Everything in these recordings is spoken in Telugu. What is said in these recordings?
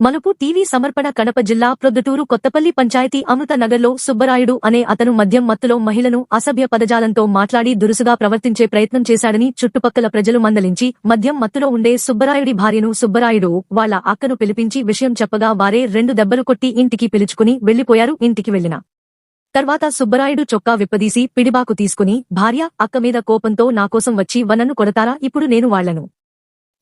మలుపు టీవీ సమర్పణ కడప జిల్లా ప్రొద్దుటూరు కొత్తపల్లి పంచాయతీ అమృత నగర్లో సుబ్బరాయుడు అనే అతను మద్యం మత్తులో మహిళను అసభ్య పదజాలంతో మాట్లాడి దురుసుగా ప్రవర్తించే ప్రయత్నం చేశాడని చుట్టుపక్కల ప్రజలు మందలించి మద్యం మత్తులో ఉండే సుబ్బరాయుడి భార్యను సుబ్బరాయుడు వాళ్ళ అక్కను పిలిపించి విషయం చెప్పగా వారే రెండు దెబ్బలు కొట్టి ఇంటికి పిలుచుకుని వెళ్ళిపోయారు ఇంటికి వెళ్ళిన తర్వాత సుబ్బరాయుడు చొక్కా విప్పదీసి పిడిబాకు తీసుకుని భార్య అక్క మీద కోపంతో నాకోసం వచ్చి వనను కొడతారా? ఇప్పుడు నేను వాళ్ళను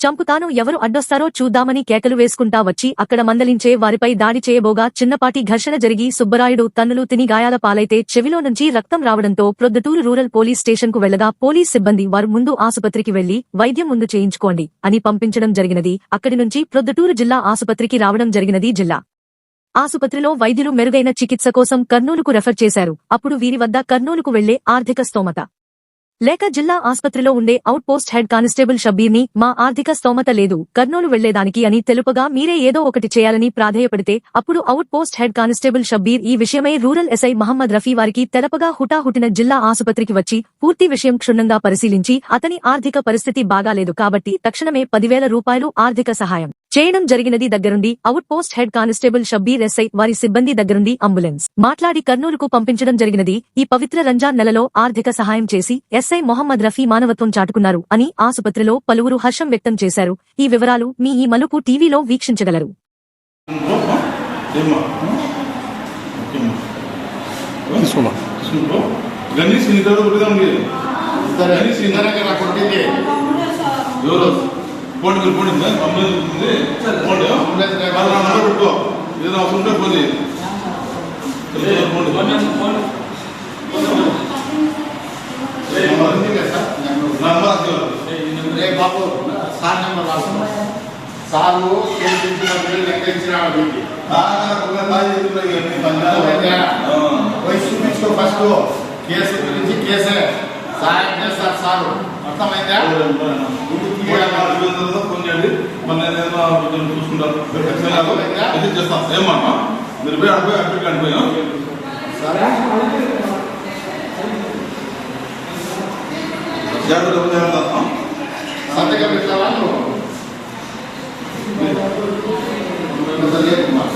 చంపుతాను ఎవరు అడ్డొస్తారో చూద్దామని కేకలు వేసుకుంటా వచ్చి అక్కడ మందలించే వారిపై దాడి చేయబోగా చిన్నపాటి ఘర్షణ జరిగి సుబ్బరాయుడు తన్నులు తిని గాయాల పాలైతే చెవిలో నుంచి రక్తం రావడంతో ప్రొద్దుటూరు రూరల్ పోలీస్ స్టేషన్కు వెళ్ళగా పోలీస్ సిబ్బంది వారు ముందు ఆసుపత్రికి వెళ్ళి వైద్యం ముందు చేయించుకోండి అని పంపించడం జరిగినది. అక్కడి నుంచి ప్రొద్దుటూరు జిల్లా ఆసుపత్రికి రావడం జరిగినది జిల్లా. ఆసుపత్రిలో వైద్యులు మెరుగైన చికిత్స కోసం కర్నూలుకు రెఫర్ చేశారు. అప్పుడు వీరి వద్ద కర్నూలుకు వెళ్ళే ఆర్థిక స్తోమత. లేక జిల్లా ఆసుపత్రిలో ఉండే అవుట్ పోస్ట్ హెడ్ కానిస్టేబుల్ షబ్బీర్ని మా ఆర్థిక స్తోమత లేదు కర్నూలు వెళ్ళేదానికి అని తెలుపగా మీరే ఏదో ఒకటి చేయాలని ప్రాధేయపడితే అప్పుడు out post head constable Shabbir ఈ విషయమై రూరల్ ఎస్ఐ మహమ్మద్ రఫీ వారికి తెలపగా హుటాహుటిన జిల్లా ఆసుపత్రికి వచ్చి పూర్తి విషయం క్షుణ్ణంగా పరిశీలించి అతని ఆర్థిక పరిస్థితి బాగాలేదు కాబట్టి తక్షణమే పదివేల రూపాయలు ఆర్థిక సహాయం. చేయడం జరిగినది దగ్గరుండి out post head constable Shabbir SI వారి సిబ్బంది దగ్గరుండి అంబులెన్స్. మాట్లాడి కర్నూలుకు పంపించడం జరిగినది ఈ పవిత్ర రంజాన్ నెలలో ఆర్థిక సహాయం చేసి ఎస్ఐ మొహమ్మద్ రఫీ మానవత్వం చాటుకున్నారు అని ఆసుపత్రిలో పలువురు హర్షం వ్యక్తం చేశారు. ఈ వివరాలు మీ ఈ మలుపు టీవీలో వీక్షించగలరు. డ్రైవర్. వాళ్ళ నంబర్ పెట్టుకో. ఏదైనా అవసరం ఉంటే పోండి పోండి ఉంది కదా సార్. నెంబర్. నంబర్ అసలు రే బాబు సార్ నెంబర్ రాసుకున్నా సారు చేయించినప్పుడు లెక్క ఇచ్చిన వీటి వయసు చూపించుకో ఫస్ట్ కేసు గురించి కేసే. సాయం చేస్తారు సారు? అర్థమైందా? మరి నేనేమో కొంచెం చూసుకుంటాను ఇది చేస్తాను సేమ్ అమ్మ మీరు పోయి అడిపోయి అక్కడికి అడిపోయాం సంతకం పెట్టావా నువ్వు లేదమ్మా